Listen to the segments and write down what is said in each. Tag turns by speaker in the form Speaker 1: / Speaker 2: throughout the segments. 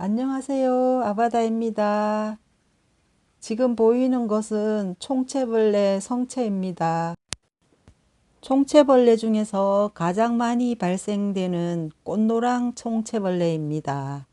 Speaker 1: 안녕하세요. 아바다입니다. 지금 보이는 것은 총체벌레 성체입니다. 총체벌레 중에서 가장 많이 발생되는 꽃노랑 총체벌레입니다.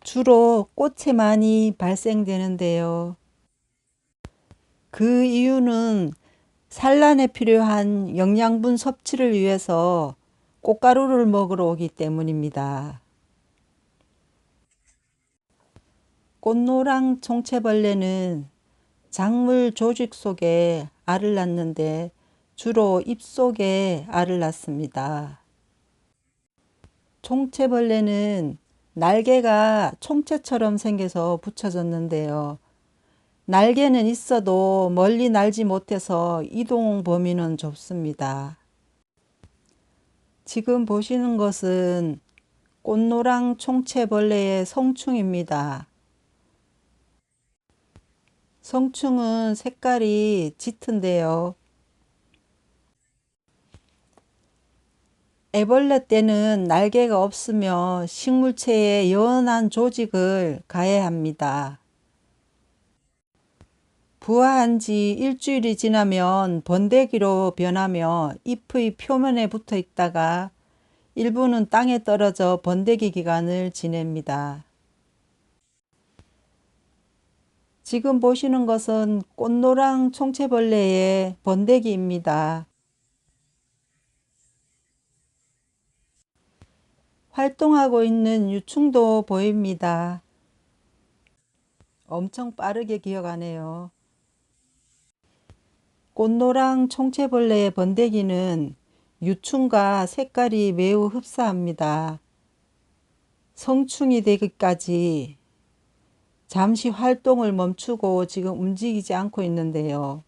Speaker 1: 주로 꽃에 많이 발생되는데요. 그 이유는 산란에 필요한 영양분 섭취를 위해서 꽃가루를 먹으러 오기 때문입니다. 꽃노랑 총체벌레는 작물 조직 속에 알을 낳는데 주로 잎 속에 알을 낳습니다. 총체벌레는 날개가 총체처럼 생겨서 붙여졌는데요. 날개는 있어도 멀리 날지 못해서 이동 범위는 좁습니다. 지금 보시는 것은 꽃노랑 총체벌레의 성충입니다. 성충은 색깔이 짙은데요. 애벌레 때는 날개가 없으며 식물체에 연한 조직을 가해합니다. 부화한 지 일주일이 지나면 번데기로 변하며 잎의 표면에 붙어 있다가 일부는 땅에 떨어져 번데기 기간을 지냅니다. 지금 보시는 것은 꽃노랑 총체벌레의 번데기입니다. 활동하고 있는 유충도 보입니다. 엄청 빠르게 기어가네요. 꽃노랑 총체벌레의 번데기는 유충과 색깔이 매우 흡사합니다. 성충이 되기까지 잠시 활동을 멈추고 지금 움직이지 않고 있는데요.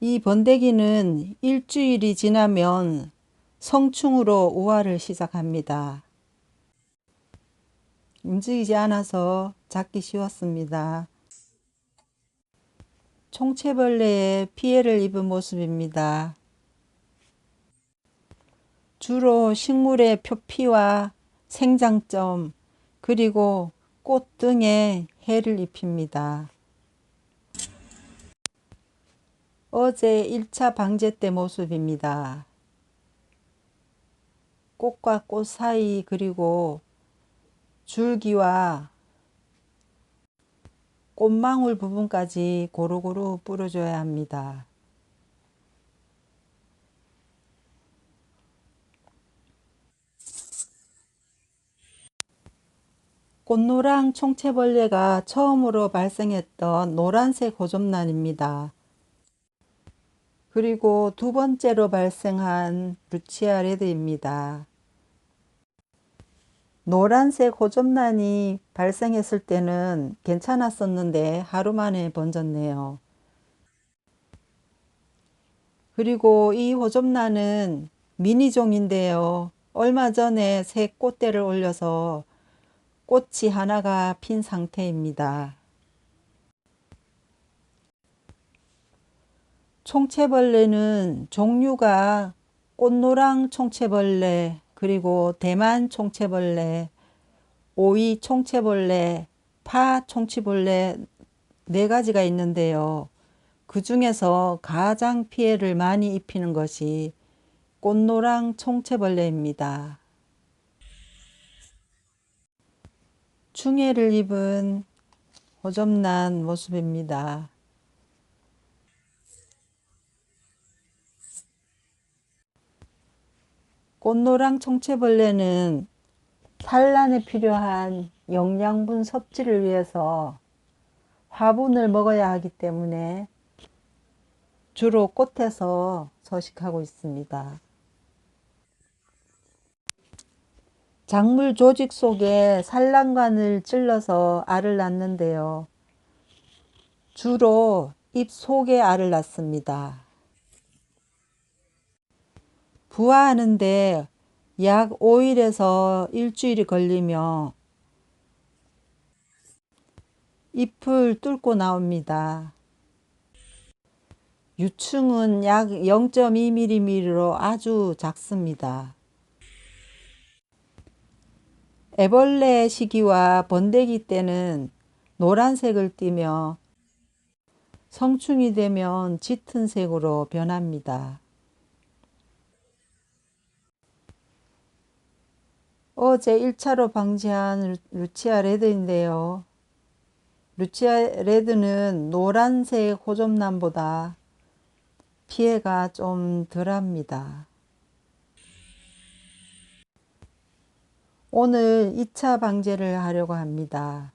Speaker 1: 이 번데기는 일주일이 지나면 성충으로 우화를 시작합니다. 움직이지 않아서 잡기 쉬웠습니다. 총체벌레에 피해를 입은 모습입니다. 주로 식물의 표피와 생장점 그리고 꽃 등에 해를 입힙니다. 어제 1차 방제 때 모습입니다. 꽃과 꽃 사이 그리고 줄기와 꽃망울 부분까지 고루고루 뿌려줘야 합니다. 꽃노랑 총체벌레가 처음으로 발생했던 노란색 호접란입니다. 그리고 두 번째로 발생한 루치아 레드입니다. 노란색 호접란이 발생했을 때는 괜찮았었는데 하루 만에 번졌네요. 그리고 이 호접란은 미니종인데요. 얼마 전에 새 꽃대를 올려서 꽃이 하나가 핀 상태입니다. 총체벌레는 종류가 꽃노랑 총체벌레, 그리고 대만 총체벌레, 오이 총체벌레, 파 총체벌레 네 가지가 있는데요. 그 중에서 가장 피해를 많이 입히는 것이 꽃노랑 총체벌레입니다. 충해를 입은 호접난 모습입니다. 꽃노랑 총체벌레는 산란에 필요한 영양분 섭취를 위해서 화분을 먹어야 하기 때문에 주로 꽃에서 서식하고 있습니다. 작물 조직 속에 산란관을 찔러서 알을 낳는데요. 주로 잎 속에 알을 낳습니다. 부화하는데 약 5일에서 일주일이 걸리며 잎을 뚫고 나옵니다. 유충은 약 0.2mm로 아주 작습니다. 애벌레 시기와 번데기 때는 노란색을 띠며 성충이 되면 짙은 색으로 변합니다. 어제 1차로 방지한 루치아 레드인데요. 루치아 레드는 노란색 호접란보다 피해가 좀 덜합니다. 오늘 2차 방제를 하려고 합니다.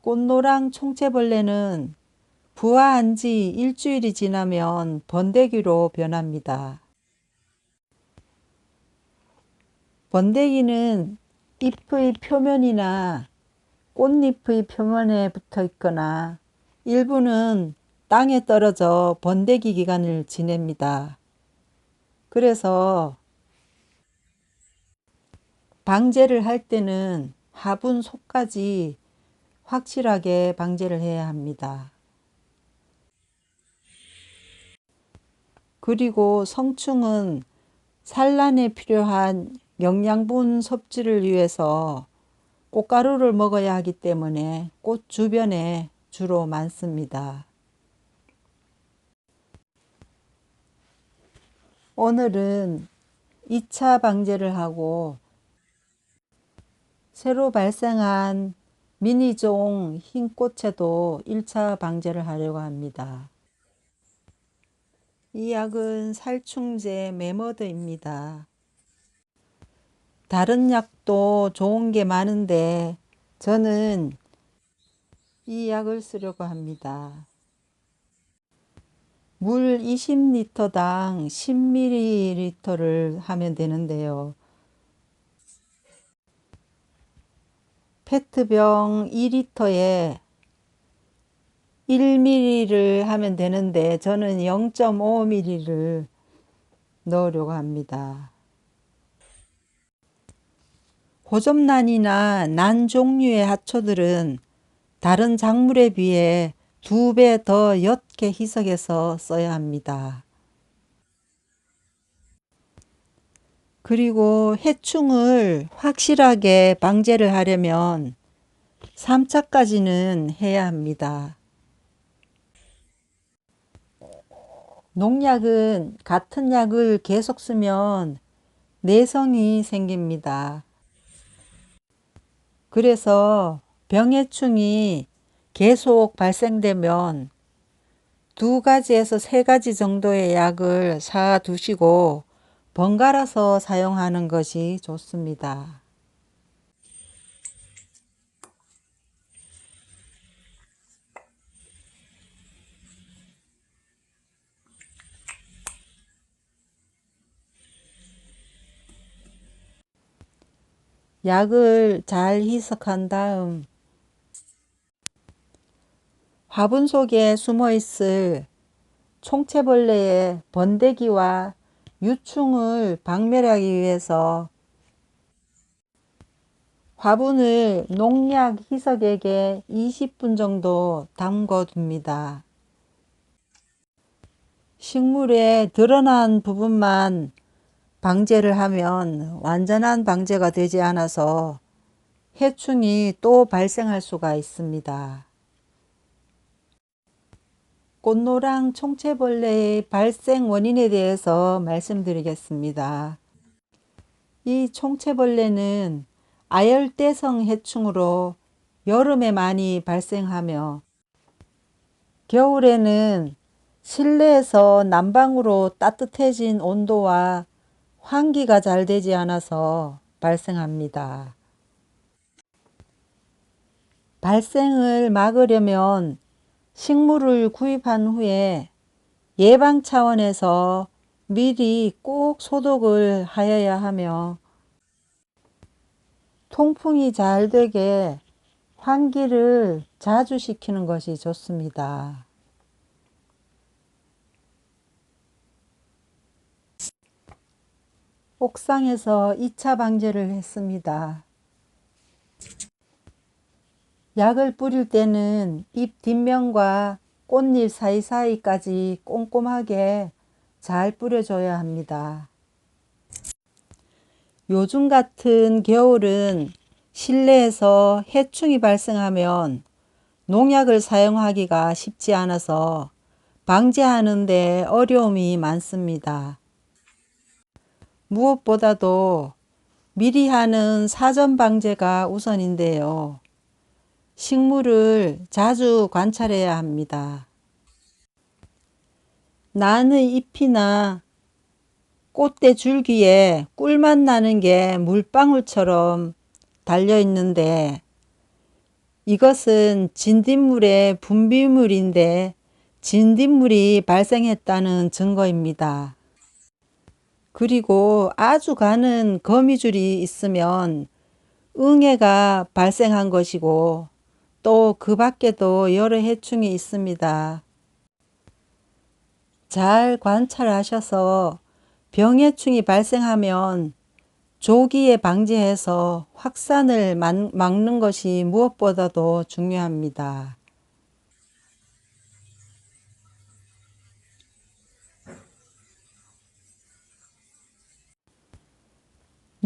Speaker 1: 꽃노랑 총채벌레는 부화한 지 일주일이 지나면 번데기로 변합니다. 번데기는 잎의 표면이나 꽃잎의 표면에 붙어 있거나 일부는 땅에 떨어져 번데기 기간을 지냅니다. 그래서 방제를 할 때는 화분 속까지 확실하게 방제를 해야 합니다. 그리고 성충은 산란에 필요한 영양분 섭취를 위해서 꽃가루를 먹어야 하기 때문에 꽃 주변에 주로 많습니다. 오늘은 2차 방제를 하고 새로 발생한 미니종 흰 꽃에도 1차 방제를 하려고 합니다. 이 약은 살충제 메머드입니다. 다른 약도 좋은 게 많은데 저는 이 약을 쓰려고 합니다. 물 20리터당 10ml를 하면 되는데요. 페트병 2리터에 1ml를 하면 되는데 저는 0.5ml를 넣으려고 합니다. 호접란이나 난 종류의 하초들은 다른 작물에 비해 두 배 더 옅게 희석해서 써야 합니다. 그리고 해충을 확실하게 방제를 하려면 3차까지는 해야 합니다. 농약은 같은 약을 계속 쓰면 내성이 생깁니다. 그래서 병해충이 계속 발생되면 두 가지에서 세 가지 정도의 약을 사 두시고 번갈아서 사용하는 것이 좋습니다. 약을 잘 희석한 다음 화분 속에 숨어 있을 총체벌레의 번데기와 유충을 박멸하기 위해서 화분을 농약 희석액에 20분 정도 담궈 둡니다. 식물에 드러난 부분만 방제를 하면 완전한 방제가 되지 않아서 해충이 또 발생할 수가 있습니다. 꽃노랑 총체벌레의 발생 원인에 대해서 말씀드리겠습니다. 이 총체벌레는 아열대성 해충으로 여름에 많이 발생하며 겨울에는 실내에서 난방으로 따뜻해진 온도와 환기가 잘 되지 않아서 발생합니다. 발생을 막으려면 식물을 구입한 후에 예방 차원에서 미리 꼭 소독을 하여야 하며 통풍이 잘 되게 환기를 자주 시키는 것이 좋습니다. 옥상에서 2차 방제를 했습니다. 약을 뿌릴 때는 잎 뒷면과 꽃잎 사이사이까지 꼼꼼하게 잘 뿌려줘야 합니다. 요즘 같은 겨울은 실내에서 해충이 발생하면 농약을 사용하기가 쉽지 않아서 방제하는데 어려움이 많습니다. 무엇보다도 미리 하는 사전 방제가 우선인데요. 식물을 자주 관찰해야 합니다. 나는 잎이나 꽃대 줄기에 꿀맛 나는 게 물방울처럼 달려 있는데 이것은 진딧물의 분비물인데 진딧물이 발생했다는 증거입니다. 그리고 아주 가는 거미줄이 있으면 응애가 발생한 것이고 또 그 밖에도 여러 해충이 있습니다. 잘 관찰하셔서 병해충이 발생하면 조기에 방지해서 확산을 막는 것이 무엇보다도 중요합니다.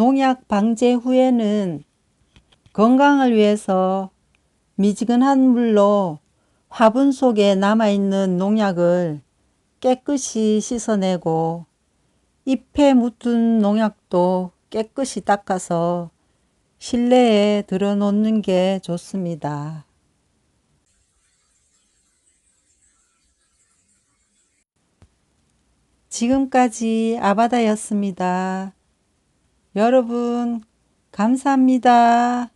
Speaker 1: 농약 방제 후에는 건강을 위해서 미지근한 물로 화분 속에 남아있는 농약을 깨끗이 씻어내고 잎에 묻은 농약도 깨끗이 닦아서 실내에 들어놓는 게 좋습니다. 지금까지 아바다였습니다. 여러분, 감사합니다.